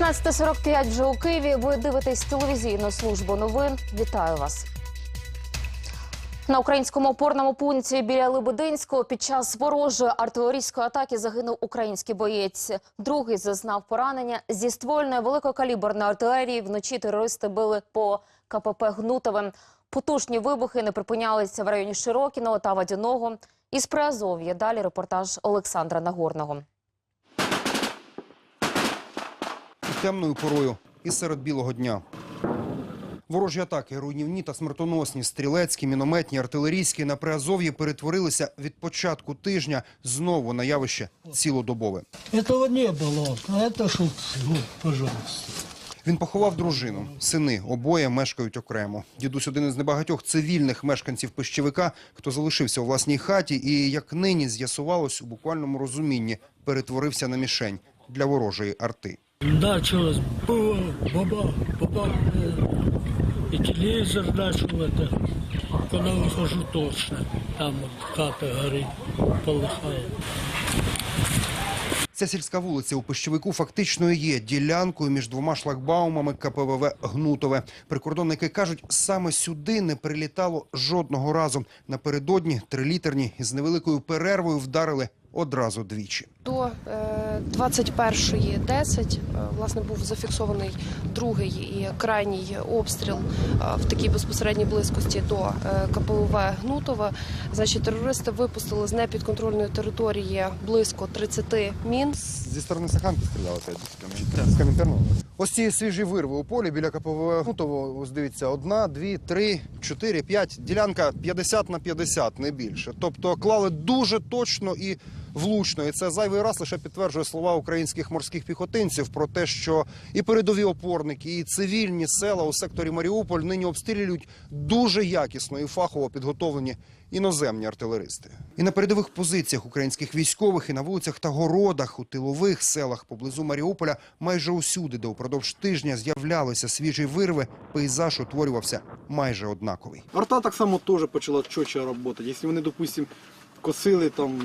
16.45 вже у Києві. Ви дивитесь телевізійну службу новин. Вітаю вас. На українському опорному пункті біля Лебединського під час ворожої артилерійської атаки загинув український боєць. Другий зазнав поранення зі ствольної великокаліберної артилерії. Вночі терористи били по КПП Гнутовим. Потужні вибухи не припинялися в районі Широкіного та Водяного. Із Приазов'я далі репортаж Олександра Нагорного. і темною порою, і серед білого дня. Ворожі атаки, руйнівні та смертоносні, стрілецькі, мінометні, артилерійські на Приазов'ї перетворилися від початку тижня знову на явище цілодобове. Этого не было. А это что, ну, пожалуйста. Він поховав дружину, сини обоє мешкають окремо. Дідусь один із небагатьох цивільних мешканців пищевика, хто залишився у власній хаті і, як нині з'ясувалось, у буквальному розумінні перетворився на мішень для ворожої арти. Да, что было, баба, баба. э, И телевизор начал это. Когда выхожу точно, там вот хата горит, полыхает. Ця сільська вулиця у Пищевику фактично і є ділянкою між двома шлагбаумами КПВВ Гнутове. Прикордонники кажуть, саме сюди не прилітало жодного разу. Напередодні трилітерні із невеликою перервою вдарили одразу двічі. До е, 21.10 е, власне був зафіксований другий і крайній обстріл е, в такій безпосередній близькості до е, КПУВ Гнутова. Значить, терористи випустили з непідконтрольної території близько 30 мін. Зі сторони Саханки стріляли з Комінтерного. Ось ці свіжі вирви у полі біля КПВ Гнутово. Ось дивіться, одна, дві, три, чотири, п'ять. Ділянка 50 на 50, не більше. Тобто клали дуже точно і влучно. І це зайвий раз лише підтверджує слова українських морських піхотинців про те, що і передові опорники, і цивільні села у секторі Маріуполь нині обстрілюють дуже якісно і фахово підготовлені іноземні артилеристи. І на передових позиціях українських військових, і на вулицях та городах, у тилових селах поблизу Маріуполя, майже усюди, де упродовж тижня з'являлися свіжі вирви, пейзаж утворювався майже однаковий. Арта так само теж почала чотче працювати. Якщо вони, допустим, косили там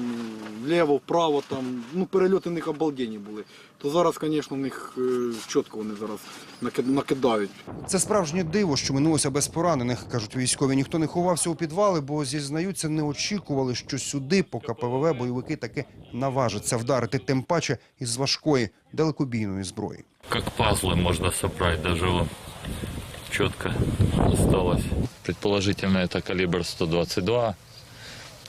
вліво, вправо, там, ну перельоти в них обалденні були, то зараз, звісно, в них е, чітко вони зараз наки- накидають. Це справжнє диво, що минулося без поранених, кажуть військові. Ніхто не ховався у підвали, бо зізнаються, не очікували, що сюди по КПВВ бойовики таки наважаться вдарити, тим паче із важкої далекобійної зброї. Как пазлы можно собрать, даже вот четко осталось. Предположительно, это калибр 122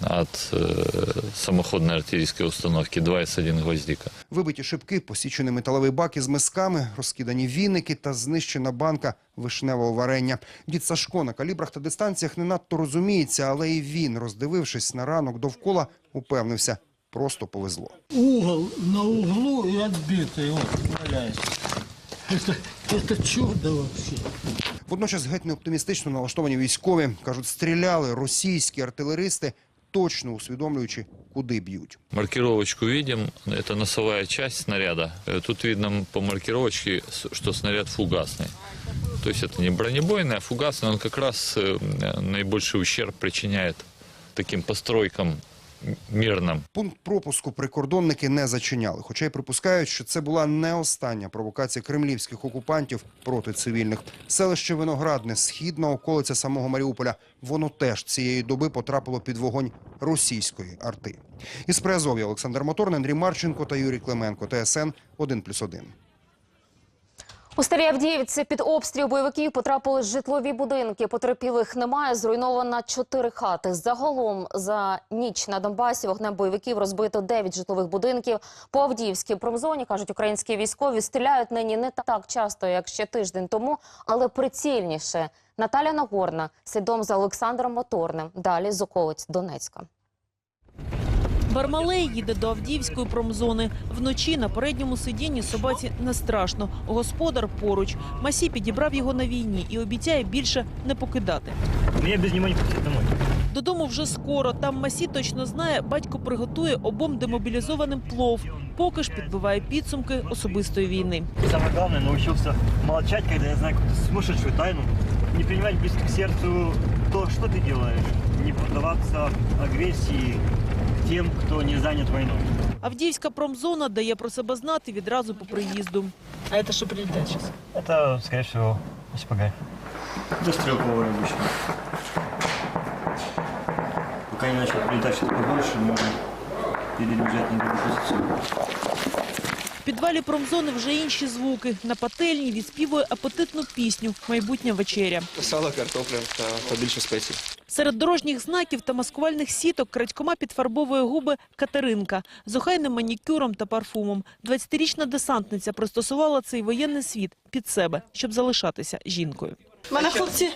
от э, самоходной артиллерийской установки 2,1 гвоздика. Вибиті шибки, посічений металевий бак із мисками, розкидані віники та знищена банка вишневого варення. Дід Сашко на калібрах та дистанціях не надто розуміється, але і він, роздивившись на ранок довкола, упевнився – просто повезло. Угол на углу и отбитый, вот, валяется. Это, это чудо вообще. Водночас геть неоптимістично налаштовані військові кажуть, стріляли російські артилеристи, точно усвідомлюючи, куди б'ють. Маркировочку видим, это носовая часть снаряда. Э, Тут видно по маркировочке, с- что снаряд фугасный. То есть это не бронебойный, а фугасный. Он как раз э, наибольший ущерб причиняет таким постройкам м- мирным. Пункт пропуску прикордонники не зачиняли, хоча й припускають, що це була не остання провокація кремлівських окупантів проти цивільних. Селище Виноградне, східна околиця самого Маріуполя. Воно теж цієї доби потрапило під вогонь російської арти. Із Приазов'я Олександр Моторний, Андрій Марченко та Юрій Клименко. ТСН 1+,1. У Старій Авдіївці під обстріл бойовиків потрапили житлові будинки. Потерпілих немає. Зруйновано чотири хати. Загалом за ніч на Донбасі вогнем бойовиків розбито дев'ять житлових будинків. По Авдіївській промзоні кажуть, українські військові стріляють нині не так часто, як ще тиждень тому, але прицільніше. Наталя Нагорна слідом за Олександром Моторним. Далі з околиць Донецька. Бармалей їде до Авдіївської промзони. Вночі на передньому сидінні собаці не страшно. Господар поруч. Масі підібрав його на війні і обіцяє більше не покидати. Меня без него не пустят домой. Додому вже скоро. Там Масі точно знає, батько приготує обом демобілізованим плов. Поки ж підбиває підсумки особистої війни. Самое главное, научился молчать, когда я знаю какую-то тайну. Не принимать близко к сердцу то, что ты делаешь. Не поддаваться агрессии тем, кто не занят войной. Авдіївська промзона дає про себе знати відразу по приїзду. А это что прилетает сейчас? Это, скорее всего, СПГ. Это стрелковый обычно. Пока не начал прилетать что-то побольше, можно переезжать на другую позицию. Підвалі промзони вже інші звуки. На пательні відспівує апетитну пісню «Майбутня вечеря». Сало, картопля та побільше спецій. Серед дорожніх знаків та маскувальних сіток крадькома підфарбовує губи Катеринка з охайним манікюром та парфумом. 20-річна десантниця пристосувала цей воєнний світ під себе, щоб залишатися жінкою. Мене хлопці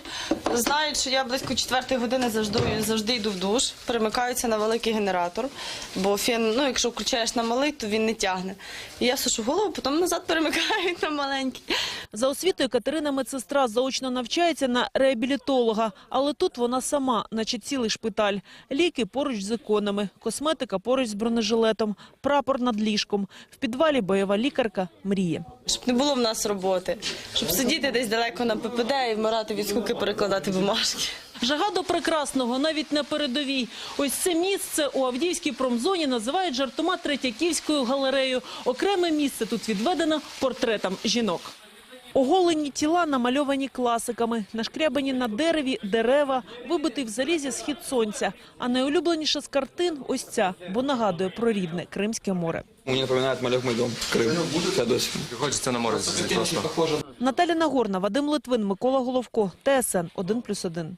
знають, що я близько четвертої години завжди, завжди йду в душ, перемикаються на великий генератор, бо фен, ну, якщо включаєш на малий, то він не тягне. І я сушу голову, потім назад перемикають на маленький. За освітою Катерина медсестра заочно навчається на реабілітолога, але тут вона сама, наче цілий шпиталь. Ліки поруч з іконами, косметика поруч з бронежилетом, прапор над ліжком. В підвалі бойова лікарка мріє. Щоб не було в нас роботи, щоб сидіти десь далеко на ППД і вмирати від скуки перекладати бумажки. Жага до прекрасного навіть на передовій. Ось це місце у Авдіївській промзоні називають жартома Третьяківською галереєю. Окреме місце тут відведено портретам жінок. Оголені тіла намальовані класиками, нашкрябані на дереві дерева, вибитий в залізі схід сонця. А найулюбленіша з картин – ось ця, бо нагадує про рідне Кримське море. Мені напоминає малюк мій дом. Крим. Феодосія. Хочеться на море просто. Наталя Нагорна, Вадим Литвин, Микола Головко, ТСН 1+,1.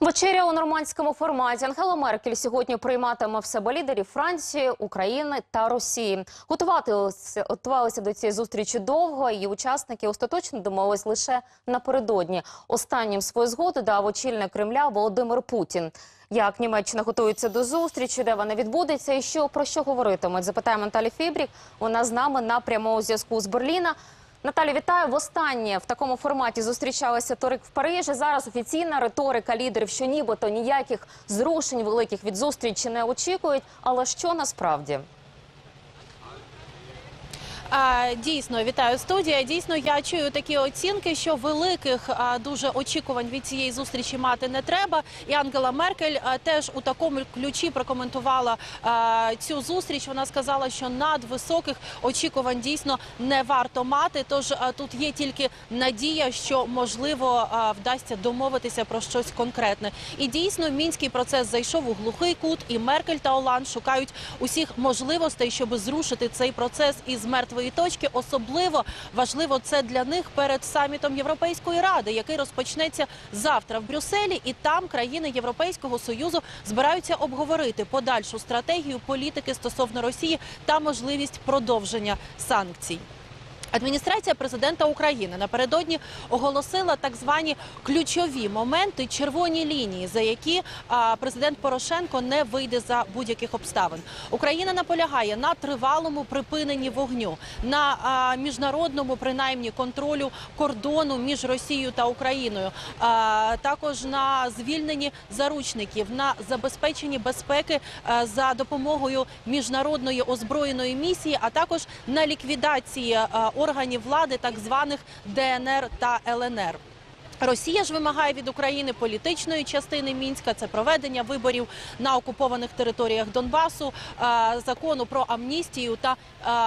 Вечеря у нормандському форматі. Ангела Меркель сьогодні прийматиме в себе лідерів Франції, України та Росії. Готувалися, готувалися до цієї зустрічі довго. Її учасники остаточно домовились лише напередодні. Останнім свою згоду дав очільник Кремля Володимир Путін. Як Німеччина готується до зустрічі, де вона відбудеться, і що про що говоритимуть? Запитаємо Наталі Фібрік. Вона з нами на прямому зв'язку з Берліна. Наталі, вітаю. Востаннє в такому форматі зустрічалися торик в Парижі. Зараз офіційна риторика лідерів, що нібито ніяких зрушень великих від зустрічі не очікують. Але що насправді? Дійсно, вітаю студія. Дійсно, я чую такі оцінки, що великих дуже очікувань від цієї зустрічі мати не треба. І Ангела Меркель теж у такому ключі прокоментувала цю зустріч. Вона сказала, що надвисоких очікувань дійсно не варто мати. Тож тут є тільки надія, що можливо вдасться домовитися про щось конкретне. І дійсно мінський процес зайшов у глухий кут, і Меркель та Оланд шукають усіх можливостей, щоб зрушити цей процес із мертвої точки. Особливо важливо це для них перед самітом Європейської ради, який розпочнеться завтра в Брюсселі, і там країни Європейського союзу збираються обговорити подальшу стратегію політики стосовно Росії та можливість продовження санкцій. Адміністрація президента України напередодні оголосила так звані ключові моменти, червоні лінії, за які президент Порошенко не вийде за будь-яких обставин. Україна наполягає на тривалому припиненні вогню, на міжнародному принаймні контролю кордону між Росією та Україною, також на звільненні заручників, на забезпеченні безпеки за допомогою міжнародної озброєної місії, а також на ліквідації органів влади, так званих ДНР та ЛНР. Росія ж вимагає від України політичної частини мінська це проведення виборів на окупованих територіях Донбасу, е, закону про амністію та е,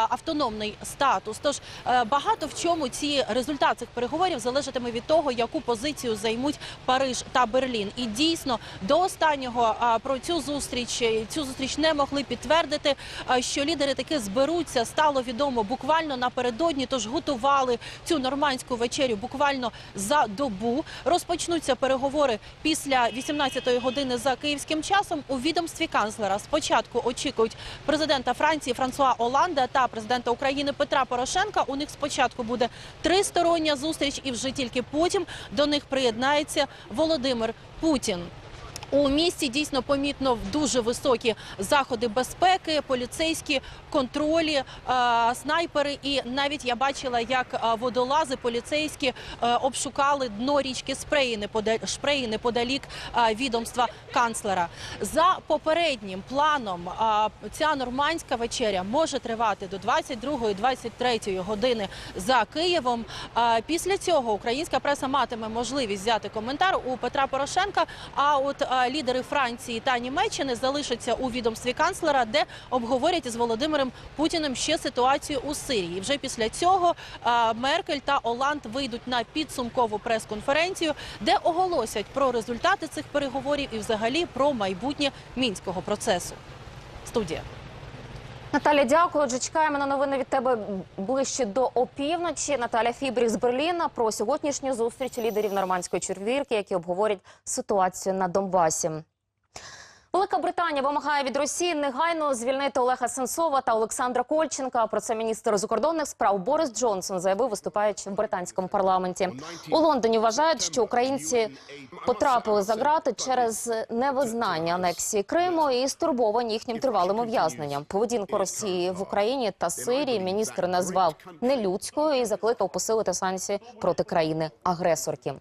автономний статус. Тож е, багато в чому ці результат цих переговорів залежатиме від того, яку позицію займуть Париж та Берлін. І дійсно до останнього про цю зустріч цю зустріч не могли підтвердити, що лідери таки зберуться. Стало відомо буквально напередодні. Тож готували цю нормандську вечерю буквально за добу. Розпочнуться переговори після 18-ї години за київським часом. У відомстві канцлера спочатку очікують президента Франції Франсуа Оланда та президента України Петра Порошенка. У них спочатку буде тристороння зустріч, і вже тільки потім до них приєднається Володимир Путін. У місті дійсно помітно дуже високі заходи безпеки, поліцейські контролі, е, снайпери. І навіть я бачила, як е, водолази поліцейські е, обшукали дно річки Шпреї неподалік відомства канцлера. За попереднім планом ця нормандська вечеря може тривати до 22-23 години за Києвом. Після цього українська преса матиме можливість взяти коментар у Петра Порошенка. А от лідери Франції та Німеччини залишаться у відомстві канцлера, де обговорять із Володимиром Путіним ще ситуацію у Сирії. Вже після цього Меркель та Оланд вийдуть на підсумкову прес-конференцію, де оголосять про результати цих переговорів і взагалі про майбутнє мінського процесу. Студія. Наталя, дякую. Отже, чекаємо на новини від тебе ближче до опівночі. Наталя Фібріх з Берліна про сьогоднішню зустріч лідерів нормандської червірки, які обговорять ситуацію на Донбасі. Велика Британія вимагає від Росії негайно звільнити Олега Сенцова та Олександра Кольченка. Про це міністр закордонних справ Борис Джонсон заявив, виступаючи в британському парламенті. У Лондоні вважають, що українці потрапили за грати через невизнання анексії Криму і стурбовані їхнім тривалим ув'язненням. Поведінку Росії в Україні та Сирії міністр назвав нелюдською і закликав посилити санкції проти країни агресорки.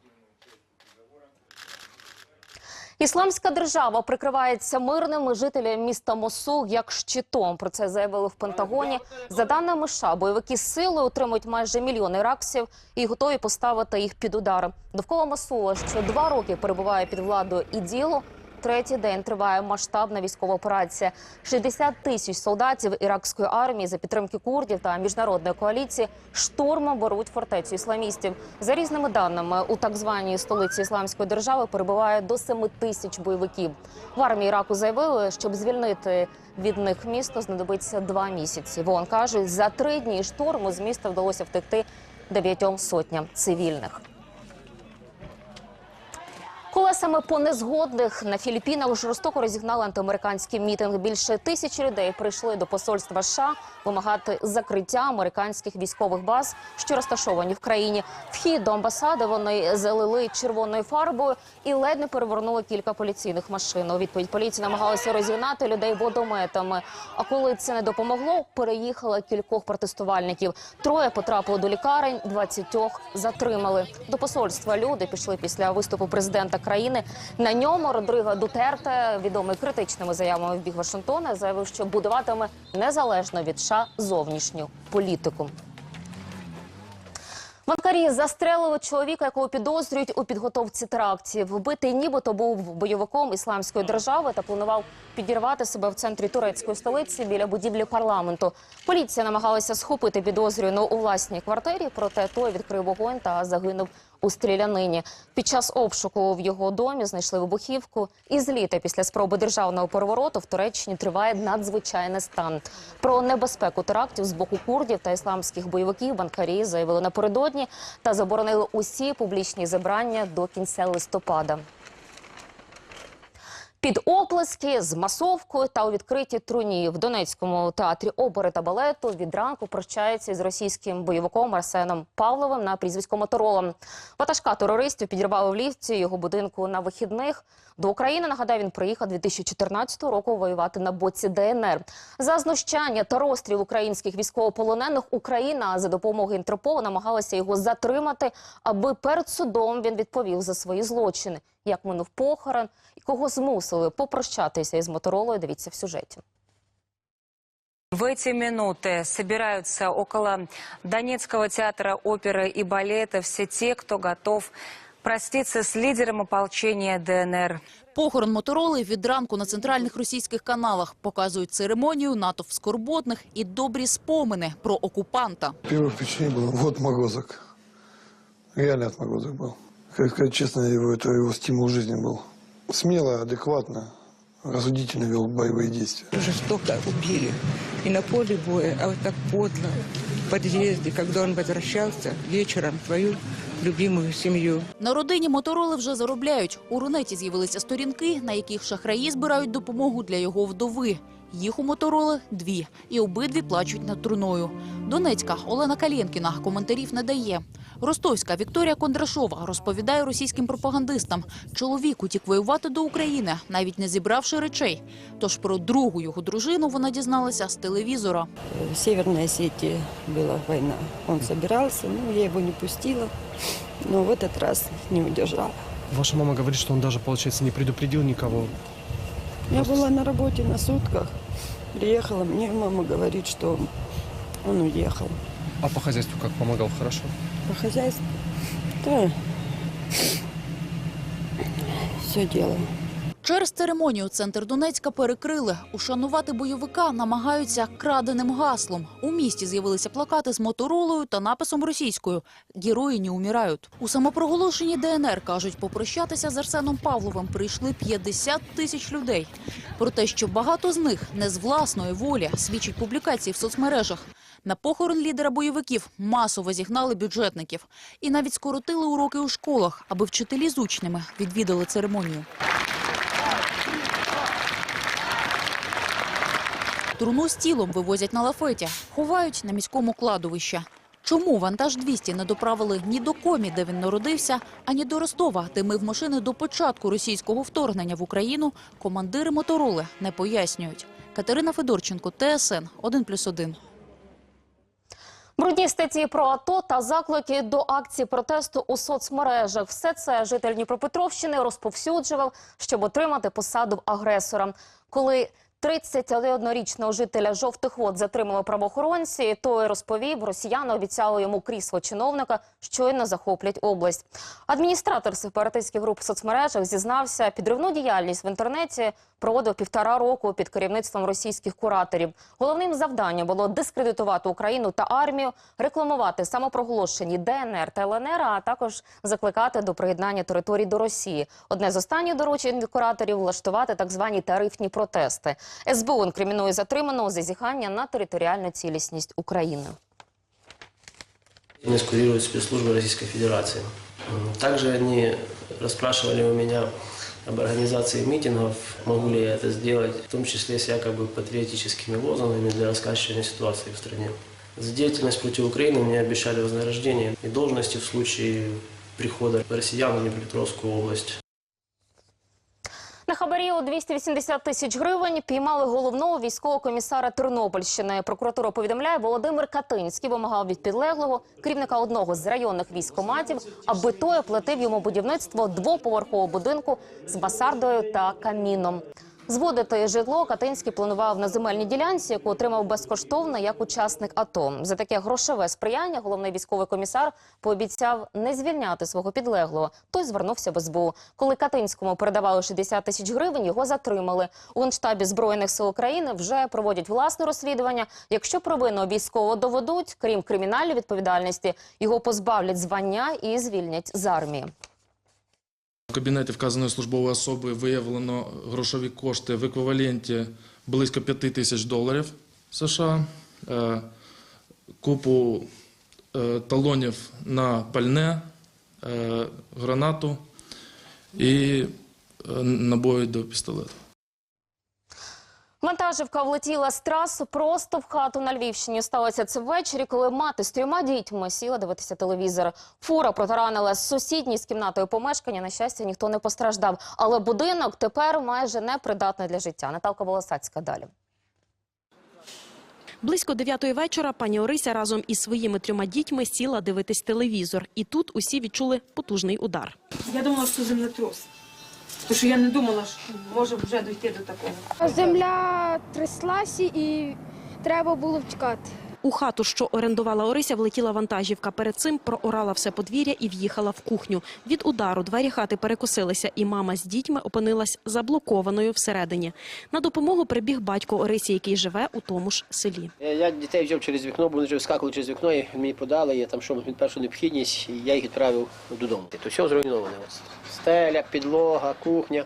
Ісламська держава прикривається мирними жителями міста Мосул як щитом. Про це заявили в Пентагоні. За даними США, бойовики сили отримують майже мільйон іракців і готові поставити їх під удар. Довкола Мосула, що два роки перебуває під владою іділу. Третій день триває масштабна військова операція. 60 тисяч солдатів іракської армії за підтримки курдів та міжнародної коаліції штурмом беруть фортецю ісламістів. За різними даними, у так званій столиці ісламської держави перебуває до 7 тисяч бойовиків. В армії Іраку заявили, щоб звільнити від них місто знадобиться два місяці. Вон кажуть, за три дні штурму з міста вдалося втекти дев'ятьом сотням цивільних. Колесами по незгодних на Філіппінах жорстоко розігнали антиамериканський мітинг. Більше тисячі людей прийшли до посольства США вимагати закриття американських військових баз, що розташовані в країні. Вхід до амбасади вони залили червоною фарбою і ледь не перевернули кілька поліційних машин. У відповідь поліція намагалася розігнати людей водометами. А коли це не допомогло, переїхала кількох протестувальників. Троє потрапили до лікарень, 20 затримали. До посольства люди пішли після виступу президента країни. На ньому Родриго Дутерте, відомий критичними заявами в бік Вашингтона, заявив, що будуватиме незалежно від США зовнішню політику. Банкарі застрелили чоловіка, якого підозрюють у підготовці терактів. Вбитий нібито був бойовиком ісламської держави та планував підірвати себе в центрі турецької столиці біля будівлі парламенту. Поліція намагалася схопити підозрюваного у власній квартирі, проте той відкрив вогонь та загинув у стрілянині. Під час обшуку в його домі знайшли вибухівку. І з літа після спроби державного перевороту в Туреччині триває надзвичайний стан. Про небезпеку терактів з боку курдів та ісламських бойовиків банкарі заявили напередодні та заборонили усі публічні зібрання до кінця листопада. Під оплески з масовкою та у відкритій труні в Донецькому театрі опери та балету від ранку прощаються із російським бойовиком Арсеном Павловим на прізвисько Моторола. Ватажка терористів підірвали в ліфті його будинку на вихідних. До України нагадаю, він приїхав 2014 року воювати на боці ДНР. За знущання та розстріл українських військовополонених Україна за допомогою Інтерполу намагалася його затримати, аби перед судом він відповів за свої злочини Як минув похорон і кого змусили попрощатися із моторолою. Дивіться в сюжеті. В эти минуты собираются около Донецкого театра оперы и балета все те, кто готов проститься с лидером ополчения ДНР. Похорон Мотороли від ранку на центральних російських каналах показують церемонію, натовп скорботних і добрі спомини про окупанта. Первое впечатление было, вот Могозок. Реально от Могозок был. Как сказать честно, его, это его стимул жизни был. Смело, адекватно, рассудительно вел боевые действия. Жестоко убили. И на поле боя, а вот так подло. В подъезде, когда он возвращался вечером в свою любимую семью. На родині Мотороли вже заробляють. У Рунеті з'явилися сторінки, на яких шахраї збирають допомогу для його вдови. Їх у Мотороли дві, і обидві плачуть над труною. Донецька Олена Калєнкіна коментарів не дає. Ростовська Вікторія Кондрашова розповідає російським пропагандистам. Чоловік утік воювати до України, навіть не зібравши речей. Тож про другу його дружину вона дізналася з телевізора. В Северной Осетии была война. Он собирался, но я его не пустила. Но в этот раз не удержала. Ваша мама говорит, что он даже, получается, не предупредил никого. Я была на работе на сутках. Приехала, мне мама говорит, что он уехал. А по хозяйству как помогал хорошо? По хозяйству, да, все делал. Через церемонію центр Донецька перекрили. Ушанувати бойовика намагаються краденим гаслом. У місті з'явилися плакати з моторолою та написом російською «Герої не умирають». У самопроголошенні ДНР, кажуть, попрощатися з Арсеном Павловим прийшли 50 тисяч людей. Про те, що багато з них не з власної волі, свідчать публікації в соцмережах. На похорон лідера бойовиків масово зігнали бюджетників. І навіть скоротили уроки у школах, аби вчителі з учнями відвідали церемонію. Труну з тілом вивозять на лафеті, ховають на міському кладовищі. Чому вантаж 200 не доправили ні до Комі, де він народився, ані до Ростова, де мив машини до початку російського вторгнення в Україну, командири мотороли не пояснюють. Катерина Федорченко, ТСН 1+,1. Брудні статті про АТО та заклики до акції протесту у соцмережах. Все це житель Дніпропетровщини розповсюджував, щоб отримати посаду агресора. Коли 31-річного жителя жовтих вод затримали правоохоронці, той розповів, росіяни обіцяли йому крісло чиновника, щойно захоплять область. Адміністратор сепаратистських груп в соцмережах зізнався, підривну діяльність в інтернеті проводив півтора року під керівництвом російських кураторів. Головним завданням було дискредитувати Україну та армію, рекламувати самопроголошені ДНР та ЛНР, а також закликати до приєднання територій до Росії. Одне з останніх доручень кураторів влаштувати так звані тарифні протести. СБУ інкримінує затриманого за зіхання на територіальну цілісність України. Бизнес курирует спецслужбы Российской Федерации. М, Также они расспрашивали у меня об организации митингов, могу ли я это сделать, в том числе с якобы патриотическими лозунгами для раскачивания ситуации в стране. За деятельность против Украины мне обещали вознаграждение и должности в случае прихода россиян в Днепропетровскую область. На хабарі у 280 тисяч гривень піймали головного військового комісара Тернопільщини. Прокуратура повідомляє, Володимир Катинський вимагав від підлеглого керівника одного з районних військоматів, аби той оплатив йому будівництво двоповерхового будинку з басардою та каміном. Зводити житло Катинський планував на земельній ділянці, яку отримав безкоштовно як учасник АТО. За таке грошове сприяння головний військовий комісар пообіцяв не звільняти свого підлеглого. Той звернувся в СБУ. Коли Катинському передавали 60 тисяч гривень, його затримали. У Генштабі збройних сил України вже проводять власне розслідування. Якщо провину військового доведуть, крім кримінальної відповідальності, його позбавлять звання і звільнять з армії. Кабінеті вказаної службової особи виявлено грошові кошти в еквіваленті близько 5 тисяч доларів США, е, купу е, талонів на пальне, е, гранату і набої до пістолету. Вантажівка влетіла з трасу просто в хату на Львівщині. Сталося це ввечері, коли мати з трьома дітьми сіла дивитися телевізор. Фура протаранила сусідній з кімнатою помешкання. На щастя, ніхто не постраждав. Але будинок тепер майже непридатний для життя. Наталка Волосацька далі. Близько дев'ятої вечора пані Орися разом із своїми трьома дітьми сіла дивитись телевізор. І тут усі відчули потужний удар. Я думала, що землетрус. Тому що я не думала, що може вже дійти до такого. Земля тряслася і треба було втікати. У хату, що орендувала Орися, влетіла вантажівка. Перед цим проорала все подвір'я і в'їхала в кухню. Від удару двері хати перекосилися, і мама з дітьми опинилась заблокованою всередині. На допомогу прибіг батько Орисі, який живе у тому ж селі. Я дітей взяв через вікно, бо вони вже вискакували через вікно, і мені подали, я там що від першу необхідність, і я їх відправив додому. То все зруйноване. Стеля, підлога, кухня,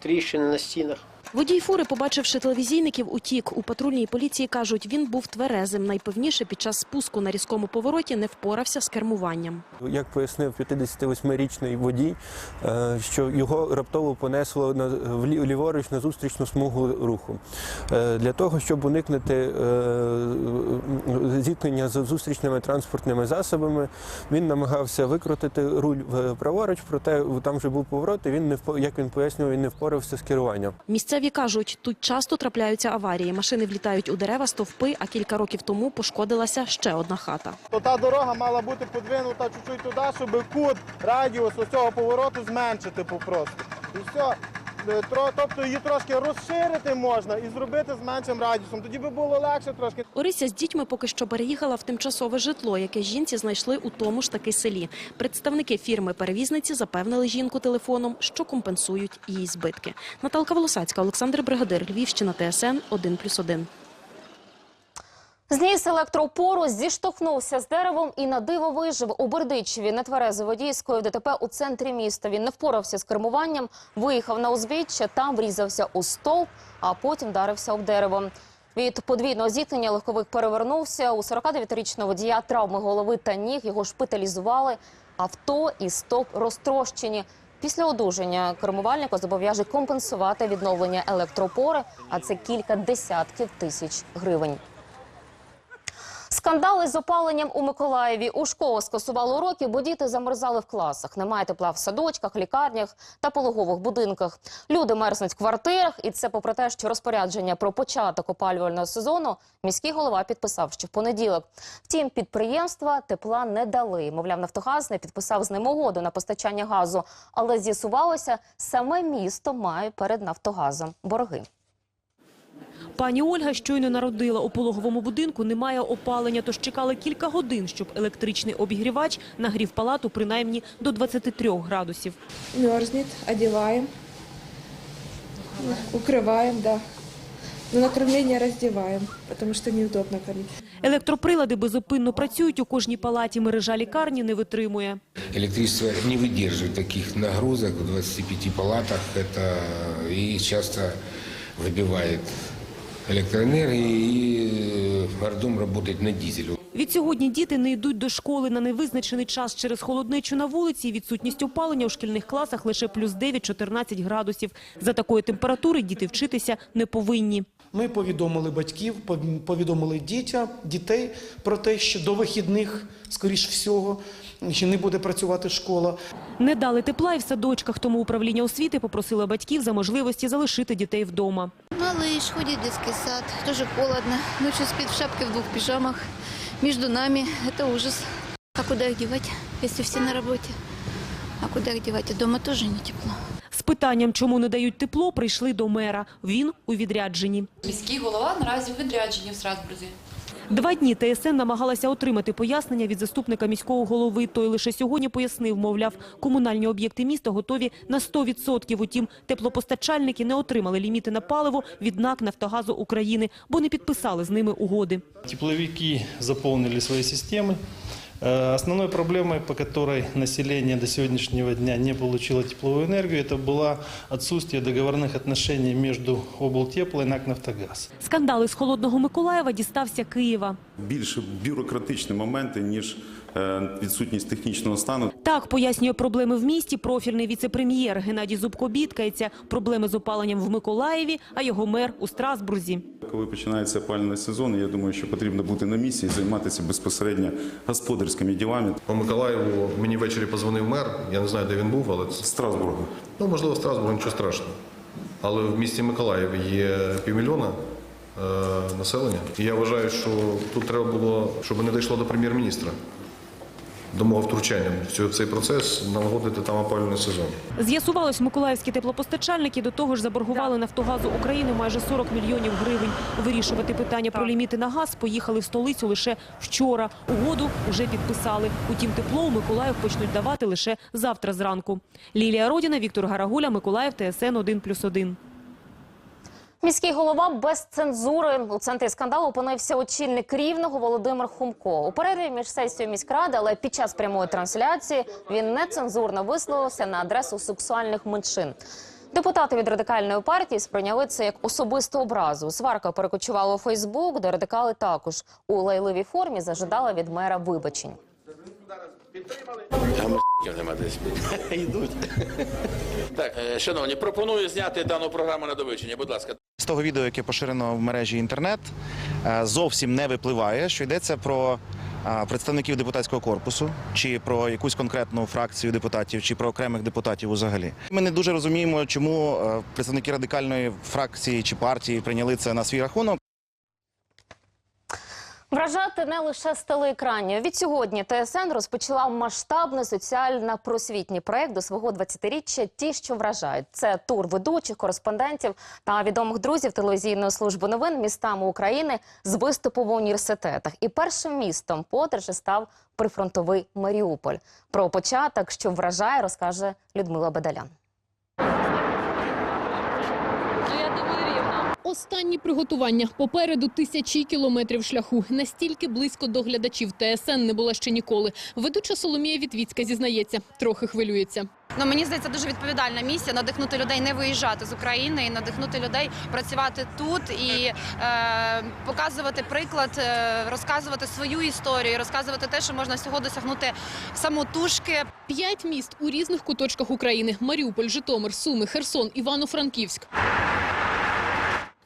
тріщини на стінах. Водій фури, побачивши телевізійників, утік. У патрульній поліції кажуть, він був тверезим. Найпевніше під час спуску на різкому повороті не впорався з кермуванням. Як пояснив 58-річний водій, е, що його раптово понесло на ліворуч на зустрічну смугу руху. Е, Для того, щоб уникнути е, зіткнення з зустрічними транспортними засобами, він намагався викрутити руль праворуч, проте там вже був поворот, і він не як він пояснював, він не впорався з керуванням. Місцеві кажуть, тут часто трапляються аварії. Машини влітають у дерева, стовпи, а кілька років тому пошкодилася ще одна хата. То та дорога мала бути подвинута чуть-чуть туди, щоб кут, радіус ось цього повороту зменшити попросту. І все. Тро- Тобто її трошки розширити можна і зробити з меншим радіусом. Тоді би було легше трошки. Орися з дітьми поки що переїхала в тимчасове житло, яке жінці знайшли у тому ж таки селі. Представники фірми-перевізниці запевнили жінку телефоном, що компенсують її збитки. Наталка Волосацька, Олександр Бригадир, Львівщина, ТСН 1+,1. Зніс електроопору, зіштовхнувся з деревом і на диво вижив у Бердичеві. Нетверезий водій скоїв ДТП у центрі міста. Він не впорався з кермуванням, виїхав на узбіччя, там врізався у стовп, а потім вдарився об дерево. Від подвійного зіткнення легковик перевернувся. У 49-річного водія травми голови та ніг його шпиталізували. Авто і стовп розтрощені. Після одужання кермувальника зобов'яже компенсувати відновлення електроопори, а це кілька десятків тисяч гривень. Скандали з опаленням у Миколаєві. У школу скасували уроки, бо діти замерзали в класах. Немає тепла в садочках, лікарнях та пологових будинках. Люди мерзнуть в квартирах, і це попри те, що розпорядження про початок опалювального сезону міський голова підписав ще в понеділок. Втім, підприємства тепла не дали. Мовляв, Нафтогаз не підписав з ним угоду на постачання газу. Але з'ясувалося, саме місто має перед Нафтогазом борги. Пані Ольга щойно народила у пологовому будинку. Немає опалення, тож чекали кілька годин, щоб електричний обігрівач нагрів палату принаймні до 23 градусів. Мерзнет, одеваем, укрываем, да. Но на кормление раздеваем, потому что неудобно кормить. Електроприлади безупинно працюють у кожній палаті. Мережа лікарні не витримує. Электричество не выдерживает таких нагрузок в 25 палатах. Это и часто выбивает электроэнергии, и роддом работает на дизеле. Від сьогодні діти не йдуть до школи на невизначений час через холодничу на вулиці і відсутність опалення у шкільних класах лише плюс 9-14 градусів. За такої температури діти вчитися не повинні. Ми повідомили батьків, пов- повідомили дітям, дітей про те, що до вихідних, скоріш всього, ще не буде працювати школа. Не дали тепла і в садочках, тому управління освіти попросило батьків за можливості залишити дітей вдома. Малыш ходит в детский сад, тоже холодно. Ночью спит в шапке, в двух пижамах. Между нами это ужас. А куда их девать, если все на работе? А куда их девать? И дома тоже не тепло. З питанням, чому не дають тепло, прийшли до мера. Він у відрядженні. Міський голова наразі у відрядженні в Страсбурзі. Два дні ТСН намагалася отримати пояснення від заступника міського голови. Той лише сьогодні пояснив, мовляв, комунальні об'єкти міста готові на 100%. Утім, теплопостачальники не отримали ліміти на паливо від НАК «Нафтогазу України», бо не підписали з ними угоди. Тепловики заповнили свої системы. Э, Основной проблемой, по которой население до сегодняшнего дня не получило тепловую энергию, это было отсутствие договорных отношений между облтепло и НАК «Нафтогаз». Скандали з Холодного Миколаєва дістався Києва. більш бюрократичні моменти, ніж е, відсутність технічного стану. Так пояснює проблеми в місті профільний віце-прем'єр Геннадій Зубко бідкається. Проблеми з опаленням в Миколаєві, а його мер у Страсбурзі. Коли починається опалювальний сезон, я думаю, що потрібно бути на місці і займатися безпосередньо господарськими ділами. По Миколаєву мені ввечері позвонив мер. Я не знаю, де він був, але це Страсбурга. ну можливо Страсбург, нічого страшного. Але в місті Миколаїв є півмільйона е, населення. І я вважаю, що тут треба було, щоб не дійшло до прем'єр-міністра. До мого втручання в цей процес налагодити там опалювальний сезон. З'ясувалось, миколаївські теплопостачальники до того ж заборгували Нафтогазу України майже 40 мільйонів гривень. Вирішувати питання про ліміти на газ поїхали в столицю лише вчора. Угоду вже підписали. Утім, тепло у Миколаїв почнуть давати лише завтра зранку. Лілія Родіна, Віктор Гарагуля, Миколаїв, ТСН 1+,1. Міський голова без цензури у центрі скандалу опинився очільник рівного Володимир Хумко. У перерві між сесією міськради, але під час прямої трансляції він нецензурно висловився на адресу сексуальних меншин. Депутати від радикальної партії сприйняли це як особисту образу. Сварка перекочувала у Фейсбук, де радикали також у лайливій формі зажидали від мера вибачень. Там нема десь. Йдуть. Так, е, шановні, пропоную зняти дану програму на довичення. Будь ласка. З того відео, яке поширено в мережі інтернет, е, зовсім не випливає, що йдеться про е, представників депутатського корпусу, чи про якусь конкретну фракцію депутатів, чи про окремих депутатів взагалі. Ми не дуже розуміємо, чому представники радикальної фракції чи партії прийняли це на свій рахунок. Вражати не лише з телеекранів. Від сьогодні ТСН розпочала масштабний соціально-просвітній проект до свого 20-річчя «Ті, що вражають». Це тур ведучих, кореспондентів та відомих друзів телевізійної служби новин містами України з виступу в університетах. І першим містом подорожі став прифронтовий Маріуполь. Про початок, що вражає, розкаже Людмила Бедалян. Останні приготування попереду тисячі кілометрів шляху. Настільки близько до глядачів ТСН не була ще ніколи. Ведуча Соломія Вітвіцька зізнається, трохи хвилюється. Ну мені здається, дуже відповідальна місія надихнути людей не виїжджати з України і надихнути людей працювати тут і е, показувати приклад, е, розказувати свою історію, розказувати те, що можна всього досягнути самотужки. П'ять міст у різних куточках України: Маріуполь, Житомир, Суми, Херсон, Івано-Франківськ.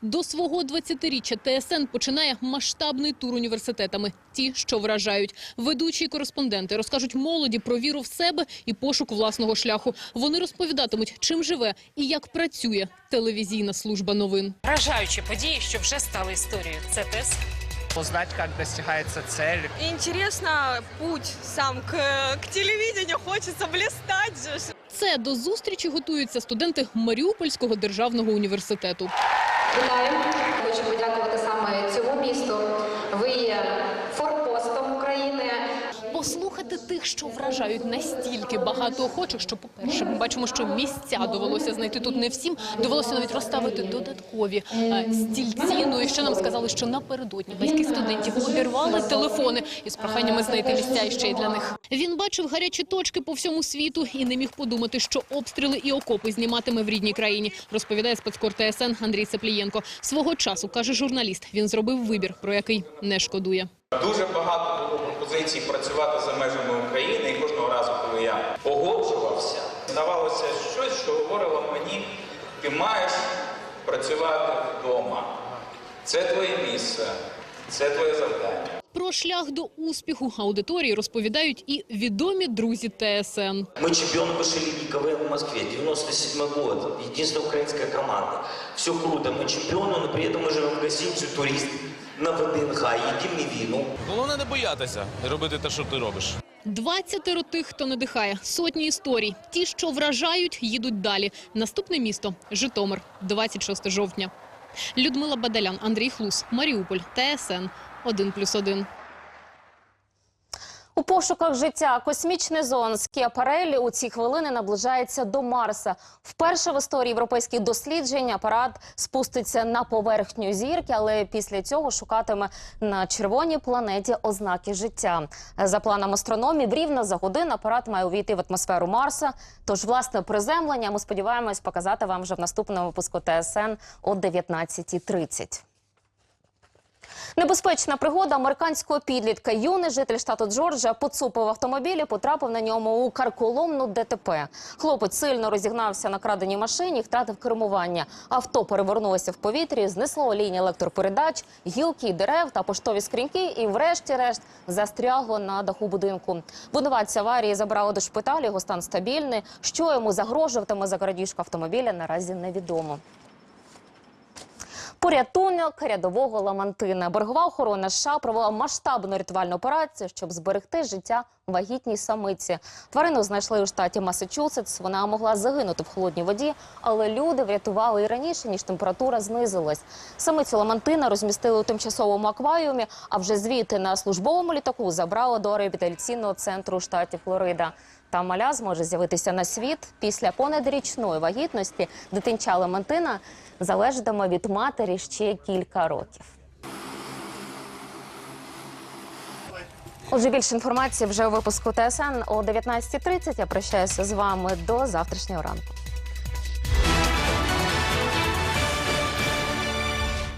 До свого 20-річчя ТСН починає масштабний тур університетами. Ті, що вражають. Ведучі і кореспонденти розкажуть молоді про віру в себе і пошук власного шляху. Вони розповідатимуть, чим живе і як працює телевізійна служба новин. Вражаючі події, що вже стали історією. Це ТСН. Узнать, как достигается цель. Интересно путь сам к, к телевидению, хочется блистать же. Це до зустрічі готуються студенти Маріупольського державного університету. Вітаю! Хочу подякувати саме цьому місту. Ви є форпостом України. Послухати тих, що вражають настільки багато охочих, що, по-перше, ми бачимо, що місця довелося знайти тут не всім. Довелося навіть розставити додаткові е, стільці. Ну і ще нам сказали, що напередодні батьки студентів обірвали телефони із проханнями знайти місця іще й для них. Він бачив гарячі точки по всьому світу і не міг подумати, що обстріли і окопи зніматиме в рідній країні. Розповідає спецкор ТСН Андрій Сеплієнко. Свого часу каже журналіст. Він зробив вибір, про який не шкодує. Дуже багато було пропозицій працювати за межами України, і кожного разу, коли я погоджувався, здавалося щось, що говорило мені, ти маєш працювати вдома. Це твоє місце, це твоє завдання. Про шлях до успіху аудиторії розповідають і відомі друзі ТСН. Мы чемпионы высшей лиги КВН в Москве, 97 год, единственная украинская команда. Все круто, мы чемпионы, но при этом мы живем в гостинице «Турист» на ВДНХ, едим не війну. Головне не боятися робити те, що ти робиш. Двадцятеро тих, хто надихає, сотні історій. Ті, що вражають, їдуть далі. Наступне місто Житомир, 26 жовтня. Людмила Бадалян, Андрій Хлус, Маріуполь, ТСН 1+,1. У пошуках життя космічний зон Скіапарелі у ці хвилини наближається до Марса. Вперше в історії європейських досліджень апарат спуститься на поверхню зірки, але після цього шукатиме на червоній планеті ознаки життя. За планом астрономів, рівно за годину апарат має увійти в атмосферу Марса. Тож, власне, приземлення ми сподіваємось показати вам вже в наступному випуску ТСН о 19.30. Небезпечна пригода американського підлітка. Юний житель штату Джорджія поцупив автомобіль і потрапив на ньому у карколомну ДТП. Хлопець сильно розігнався на краденій машині, втратив кермування. Авто перевернулося в повітрі, знесло лінії електропередач, гілки, дерев та поштові скріньки. І, врешті-решт, застрягло на даху будинку. Винуватця аварії забрали до шпиталю. Його стан стабільний. Що йому загрожуватиме за крадіжку автомобіля, наразі невідомо. Порятунок рядового ламантина. Боргова охорона США провела масштабну рятувальну операцію, щоб зберегти життя вагітній самиці. Тварину знайшли у штаті Масачусетс. Вона могла загинути в холодній воді, але люди врятували і раніше, ніж температура знизилась. Самицю ламантина розмістили у тимчасовому акваріумі, а вже звідти на службовому літаку забрали до реабілітаційного центру у штаті Флорида. Там маля зможе з'явитися на світ після понедрічної вагітності. Дитинча Лементина залежатиме від матері ще кілька років. Отже, більше інформації вже у випуску ТСН о 19.30. Я прощаюся з вами до завтрашнього ранку.